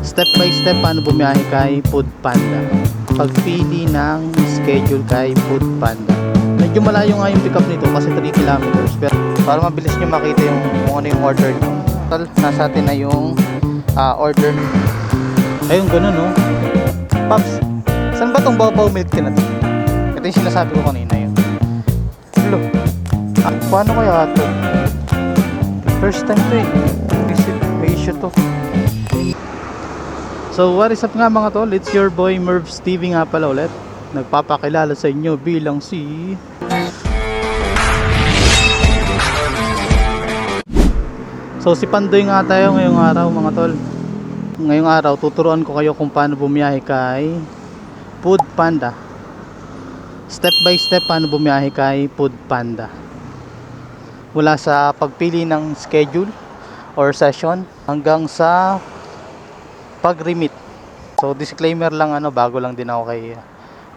Step by step paano bumiyahe kay Food Panda. Pagpili ng schedule kay Food Panda. Medyo malayo nga yung pickup nito kasi 3 kilometers. Pero para mabilis nyo makita yung kung ano yung order nyo. Total, nasa atin na yung ah, order. Ayun, ganun no. Paps, saan ba tong babaw milk tea na to? Ito yung sinasabi ko kanina yun. Hello. Ah, paano kaya ito? First time to eh. Isip, may issue to. So what is up nga mga tol? It's your boy Mervs TV nga pala ulit. Nagpapakilala sa inyo bilang si... So si Pandoy nga tayo ngayong araw mga tol. Ngayong araw tuturuan ko kayo kung paano bumiyahe kay Food Panda. Step by step paano bumiyahe kay Food Panda. Mula sa pagpili ng schedule or session hanggang sa pag-remit. So disclaimer lang ano bago lang din ako kay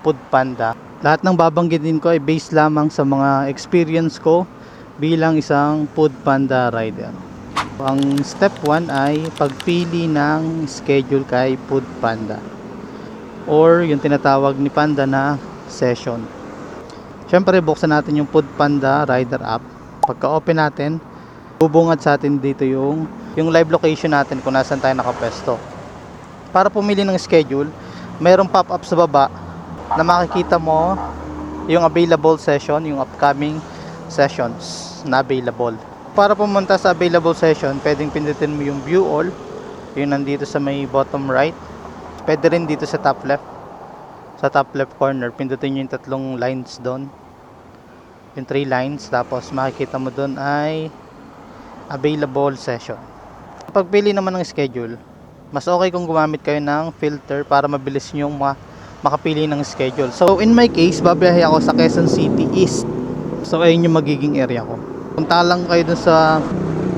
Food Panda. Lahat ng babanggitin ko ay based lamang sa mga experience ko bilang isang Food Panda rider. Ang step 1 ay pagpili ng schedule kay Food Panda or yung tinatawag ni Panda na session. Siyempre buksan natin yung Food Panda Rider app. Pagka open natin, bubungad sa atin dito yung yung live location natin kung nasan tayo nakapesto. Para pumili ng schedule, mayroong pop-up sa baba na makikita mo yung available session, yung upcoming sessions na available. Para pumunta sa available session, pwedeng pindutin mo yung view all, yung nandito sa may bottom right. Pwede rin dito sa top left. Sa top left corner, pindutin yung tatlong lines doon. Yung three lines, tapos makikita mo doon ay available session. Pagpili naman ng schedule, mas okay kung gumamit kayo ng filter para mabilis nyo ma makapili ng schedule. So in my case, babiyahe ako sa Quezon City East. So ayun yung magiging area ko. Punta lang kayo dun sa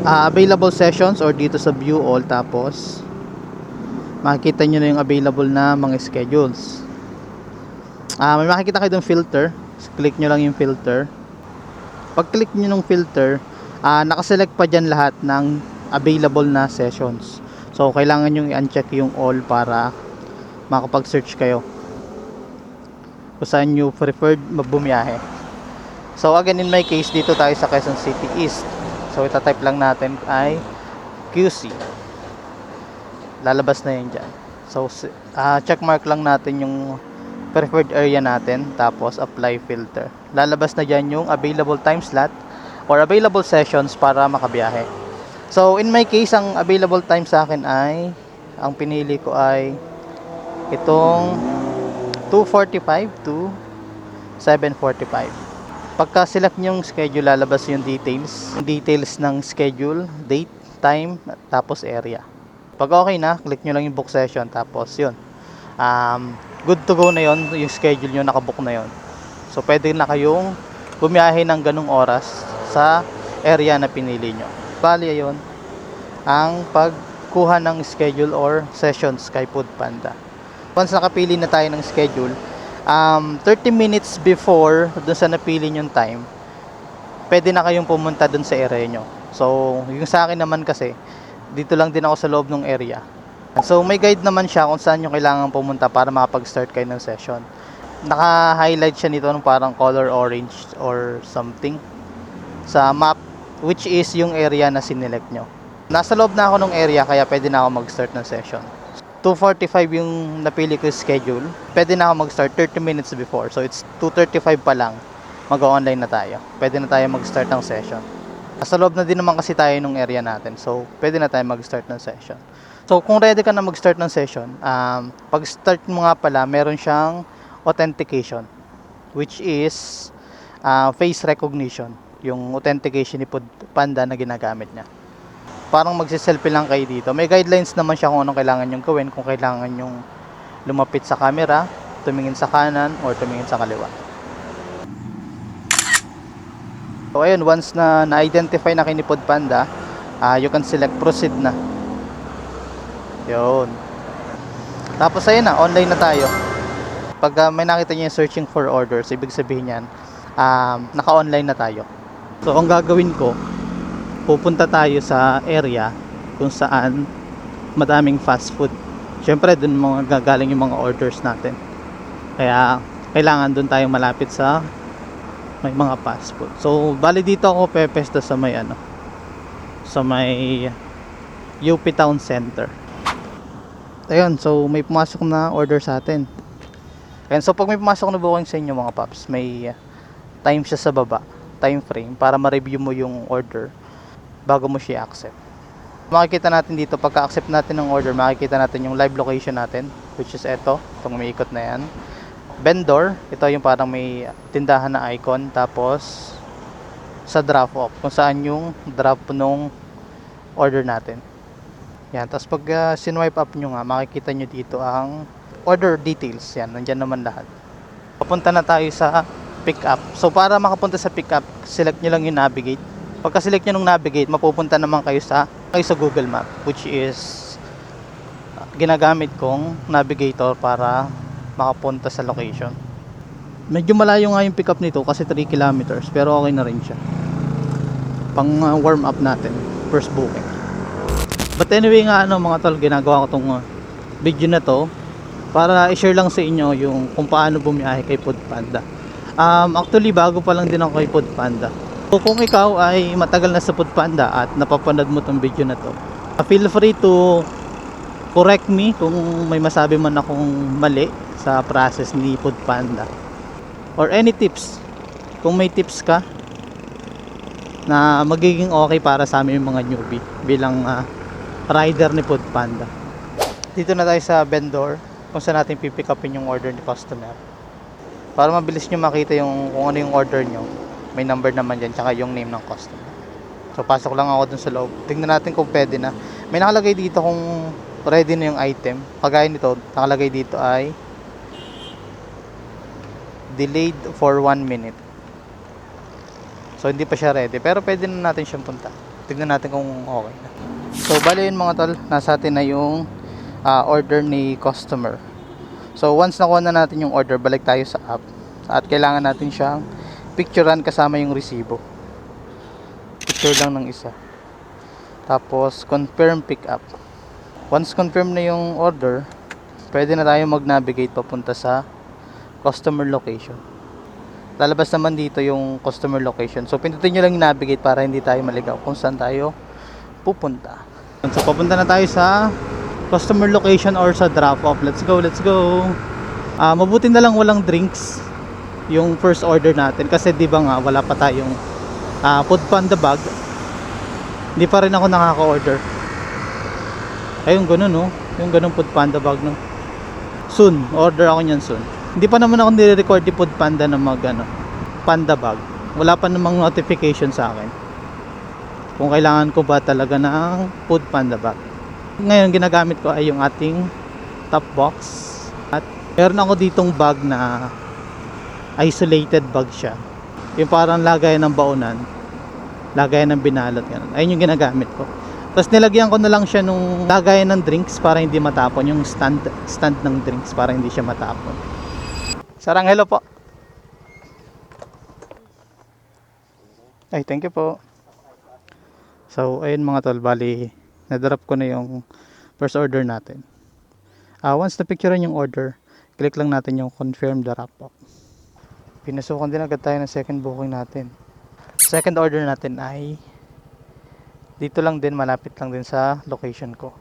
ah, available sessions or dito sa view all tapos makikita nyo na yung available na mga schedules. Ah, may makikita kayo dun filter. Click nyo lang yung filter. Pag click nyo ng filter, ah, nakaselect pa dyan lahat ng available na sessions. So, kailangan nyo i-uncheck yung all para makapag-search kayo kung saan nyo preferred mabumiyahe. So, again, in my case, dito tayo sa Quezon City East. So, itatype lang natin ay QC. Lalabas na yun dyan. So, si- ah, check mark lang natin yung preferred area natin. Tapos, apply filter. Lalabas na dyan yung available time slot or available sessions para makabiyahe. So, in my case, ang available time sa akin ay, ang pinili ko ay itong 2.45 to 7.45. Pagka select yung schedule, lalabas yung details. Yung details ng schedule, date, time, tapos area. Pag okay na, click nyo lang yung book session, tapos yun. Um, good to go na yun, yung schedule nyo, nakabook na yun. So, pwede na kayong bumiyahe ng ganung oras sa area na pinili nyo. Bali, yun ang pagkuha ng schedule or sessions kay Food Panda. Once nakapili na tayo ng schedule, um, 30 minutes before dun sa napili nyong time, pwede na kayong pumunta dun sa area nyo. So, yung sa akin naman kasi, dito lang din ako sa loob ng area. So, may guide naman siya kung saan nyo kailangan pumunta para makapag-start kayo ng session. Naka-highlight siya nito ng parang color orange or something sa map which is yung area na sinelect nyo. Nasa loob na ako ng area kaya pwede na ako mag-start ng session. 2.45 yung napili ko schedule. Pwede na ako mag-start 30 minutes before. So it's 2.35 pa lang. Mag-online na tayo. Pwede na tayo mag-start ng session. Nasa loob na din naman kasi tayo nung area natin. So pwede na tayo mag-start ng session. So kung ready ka na mag-start ng session, um, pag-start mo nga pala, meron siyang authentication. Which is uh, face recognition. Yung authentication ni Pod- Panda na ginagamit niya parang magsiselfie lang kayo dito. May guidelines naman siya kung anong kailangan yung gawin, kung kailangan yung lumapit sa camera, tumingin sa kanan, or tumingin sa kaliwa. So ayun, once na na-identify na kayo ni Pod Panda, ah, you can select proceed na. Yun. Tapos ayun na, online na tayo. Pag ah, may nakita niyo searching for orders, ibig sabihin yan, um, naka-online na tayo. So ang gagawin ko, pupunta tayo sa area kung saan madaming fast food. syempre dun mga gagaling yung mga orders natin. Kaya kailangan dun tayong malapit sa may mga fast food. So bali dito ako pepesta sa may ano sa may UP Town Center. Ayun so may pumasok na order sa atin. Ayan, so pag may pumasok na booking sa inyo mga paps may time siya sa baba time frame para ma-review mo yung order bago mo siya accept makikita natin dito pagka accept natin ng order makikita natin yung live location natin which is ito itong may ikot na yan. Vendor ito yung parang may tindahan na icon. Tapos sa drop off kung saan yung drop nung order natin. Yan tapos pag uh, sinwipe up nyo nga makikita nyo dito ang order details. Yan nandyan naman lahat. Papunta na tayo sa pick up. So para makapunta sa pick up select nyo lang yung navigate. Pagka select nyo ng navigate mapupunta naman kayo sa kayo sa Google Map which is uh, ginagamit kong navigator para makapunta sa location. Medyo malayo nga yung pick up nito kasi 3 kilometers pero okay na rin siya. Pang uh, warm up natin first booking. But anyway nga ano mga tol ginagawa ko tong uh, video na to para i-share lang sa inyo yung kung paano bumiyahe kay Foodpanda um, actually bago pa lang din ako kay Foodpanda So kung ikaw ay matagal na sa Foodpanda at napapanood mo tong video na to, feel free to correct me kung may masabi man akong mali sa process ni Foodpanda. Or any tips. Kung may tips ka na magiging okay para sa amin mga newbie bilang uh, rider ni Foodpanda. Dito na tayo sa vendor kung saan natin pipick upin yung order ni customer. Para mabilis nyo makita yung kung ano yung order nyo may number naman dyan tsaka yung name ng customer. So pasok lang ako dun sa loob. Tingnan natin kung pwede na. May nakalagay dito kung ready na yung item. Kagaya nito nakalagay dito ay delayed for 1 minute. So hindi pa siya ready. Pero pwede na natin siyang punta. Tingnan natin kung okay na. So bali yun mga tol nasa atin na yung ah, order ni customer so once nakuha na natin yung order balik tayo sa app. At kailangan natin siyang picturean kasama yung resibo. Picture lang ng isa. Tapos confirm pick up once confirm na yung order pwede na tayo mag navigate papunta sa customer location. Lalabas naman dito yung customer location. So pindutin nyo lang yung navigate para hindi tayo maligaw kung saan tayo pupunta. So papunta na tayo sa customer location or sa drop off let's go let's go. Ah, mabuti na lang walang drinks yung first order natin. Kasi di ba nga wala pa tayong uh, food panda bag. Hindi pa rin ako nakaka-order. Ayun ganun no? Yung ganun food panda bag no? Soon order ako nyan soon. Hindi pa naman ako nire-record di food panda na mag ano panda bag. Wala pa namang notification sa akin kung kailangan ko ba talaga ng food panda bag ngayon ginagamit ko ay yung ating top box. At meron ako ditong bag na isolated bag siya. Yung parang lagay ng baunan lagay ng binalot ganun. ayun yung ginagamit ko. Tapos nilagyan ko na lang siya nung lagay ng drinks para hindi matapon yung stand stand ng drinks para hindi siya matapon. Sarang hello po. Ay thank you po. So ayun mga tol bali na-drop ko na yung first order natin. Ah, once na picturean yung order click lang natin yung confirm the wrap up. Pinasukan din agad tayo ng second booking natin. Second order natin ay dito lang din malapit lang din sa location ko.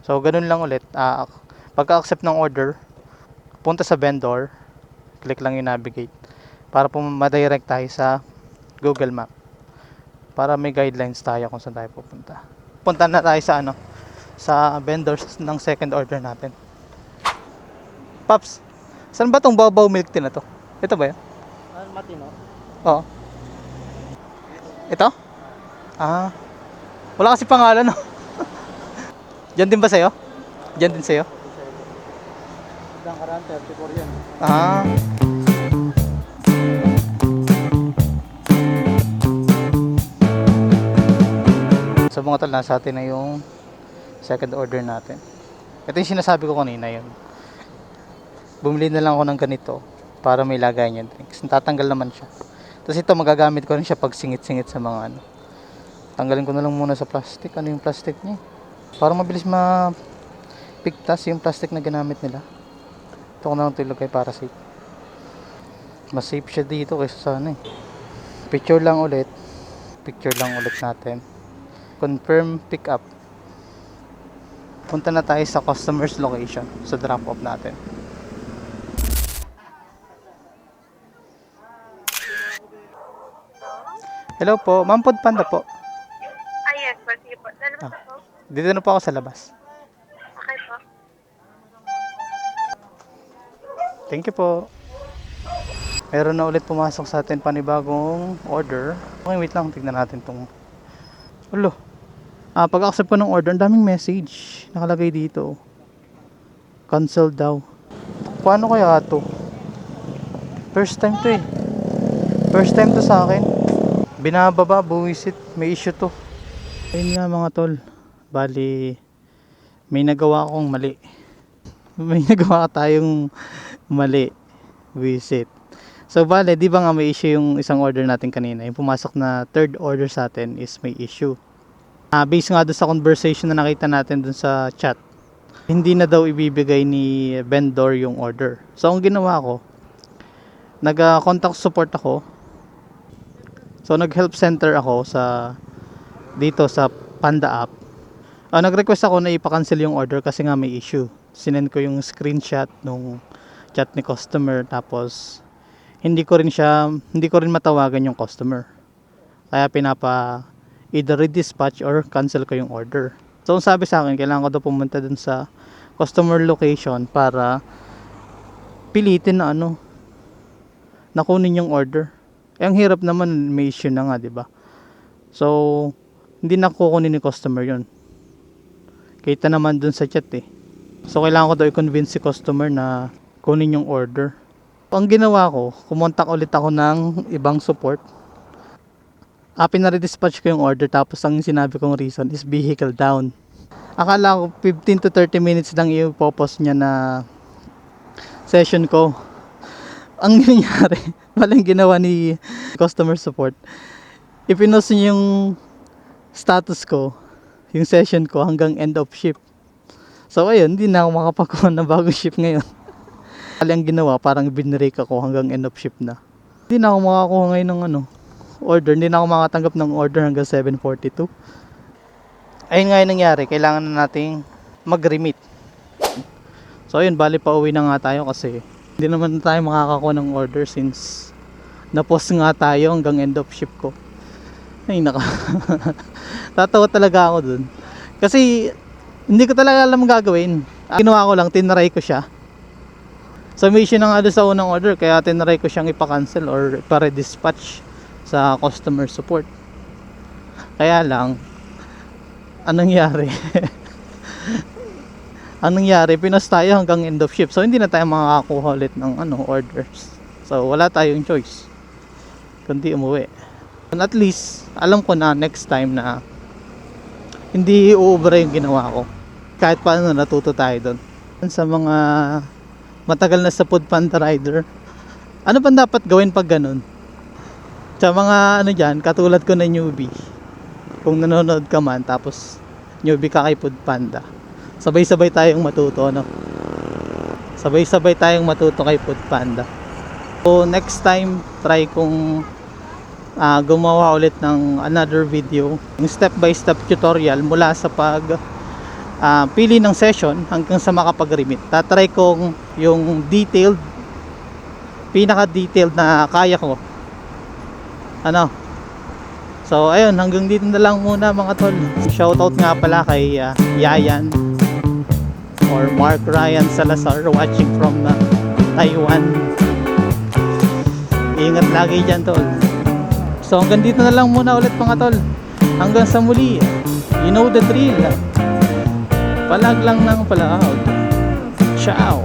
So ganun lang ulit. Uh, pagka accept ng order punta sa vendor click lang yung navigate para po ma-direct tayo sa google map para may guidelines tayo kung saan tayo pupunta punta na tayo sa ano sa vendors ng second order natin Paps, saan ba tong babaw milk tea na to? Ito ba yan? Ano matino? Oo. Ito? Ah. Wala kasi pangalan, no? Diyan din ba sa'yo? Diyan din sa'yo? Isang karan, 34 yan. Ah. So mga tol, nasa atin na yung second order natin. Ito yung sinasabi ko kanina yun. Bumili na lang ako ng ganito para may lagay niya drinks. Tatanggal naman siya. Tapos ito magagamit ko rin siya pag singit-singit sa mga ano. Tanggalin ko na lang muna sa plastic. Ano yung plastic niya? Para mabilis ma pigtas yung plastic na ginamit nila. Ito ko na lang tulog kay para safe. Mas safe siya dito kaysa sa ano eh. Picture lang ulit. Picture lang ulit natin. Confirm pick up. Punta na tayo sa customer's location sa drop off natin. Hello po, Ma'am Panda po. Ah, yes po. Sige po. Lalabas Ah. ako. Dito na po ako sa labas. Okay po. Thank you po. Meron na ulit pumasok sa atin panibagong order. Okay, wait lang. Tignan natin tong... Ulo. Ah, pag-accept ko ng order, ang daming message. Nakalagay dito. Cancel daw. Paano kaya to? First time to eh. First time to sa akin. Binababa, buwisit. May issue to. Ayun nga mga tol. Bali, may nagawa akong mali. May nagawa tayong mali. Visit. So, bale, di ba nga may issue yung isang order natin kanina? Yung pumasok na third order sa atin is may issue. Ah, based nga doon sa conversation na nakita natin doon sa chat, hindi na daw ibibigay ni vendor yung order. So, ang ginawa ko, nag-contact support ako. So, nag-help center ako sa dito sa Panda app. Ah, nag-request ako na ipa-cancel yung order kasi nga may issue. Sinend ko yung screenshot nung chat ni customer tapos hindi ko rin siya hindi ko rin matawagan yung customer. Kaya pinapa either redispatch or cancel ko yung order. So, ang sabi sa akin, kailangan ko daw pumunta dun sa customer location para pilitin na ano, nakunin yung order. Eh, ang hirap naman, may issue na nga, di ba? So, hindi na kukunin ni customer yon Kita naman dun sa chat eh. So, kailangan ko daw i-convince si customer na kunin yung order. Ang ginawa ko, kumontak ulit ako ng ibang support. Ah, pinare-dispatch ko yung order tapos ang sinabi kong reason is vehicle down. Akala ko 15 to 30 minutes lang i-post niya na session ko. Ang nangyari, maling ginawa ni customer support. Ipinost niya yung status ko, yung session ko hanggang end of shift. So ayun, hindi na ako makapagkuha ng bagong shift ngayon. Kali ang ginawa, parang binrake ako hanggang end of shift na. Hindi na ako makakuha ngayon ng ano, order. Hindi na ako makatanggap ng order hanggang 7.42. Ayun nga yung nangyari, kailangan na nating mag-remit. So ayun, bali pa uwi na nga tayo kasi hindi naman tayo makakakuha ng order since na-post nga tayo hanggang end of shift ko. Ay naka. Tatawa talaga ako dun. Kasi hindi ko talaga alam gagawin. Ginawa ko lang, tinry ko siya. Issue na nga doon sa unang order kaya tinry ko siyang ipa-cancel or ipa-redispatch sa customer support. Kaya lang, anong nangyari? anong nangyari? Pinos tayo hanggang end of shift. So hindi na tayo makakakuha ulit ng ano, orders. So wala tayong choice. Kundi umuwi. And at least, alam ko na next time na hindi uubra yung ginawa ko. Kahit paano natuto tayo doon. Sa mga matagal na sa food panda rider, ano pa dapat gawin pag ganun? Sa mga ano dyan, katulad ko na newbie. Kung nanonood ka man, tapos newbie ka kay food panda. Sabay-sabay tayong matuto, no? Sabay-sabay tayong matuto kay food panda. So next time, try kong ah, gumawa ulit ng another video yung step by step tutorial mula sa pag ah, pili ng session hanggang sa makapag-remit tatry kong yung detailed pinaka detailed na kaya ko ano so ayun hanggang dito na lang muna mga tol shoutout nga pala kay ah, Yayan or Mark Ryan Salazar watching from ah, Taiwan ingat lagi dyan tol So hanggang dito na lang muna ulit mga tol. Hanggang sa muli. You know the drill. Palag lang ng palaag. Ciao.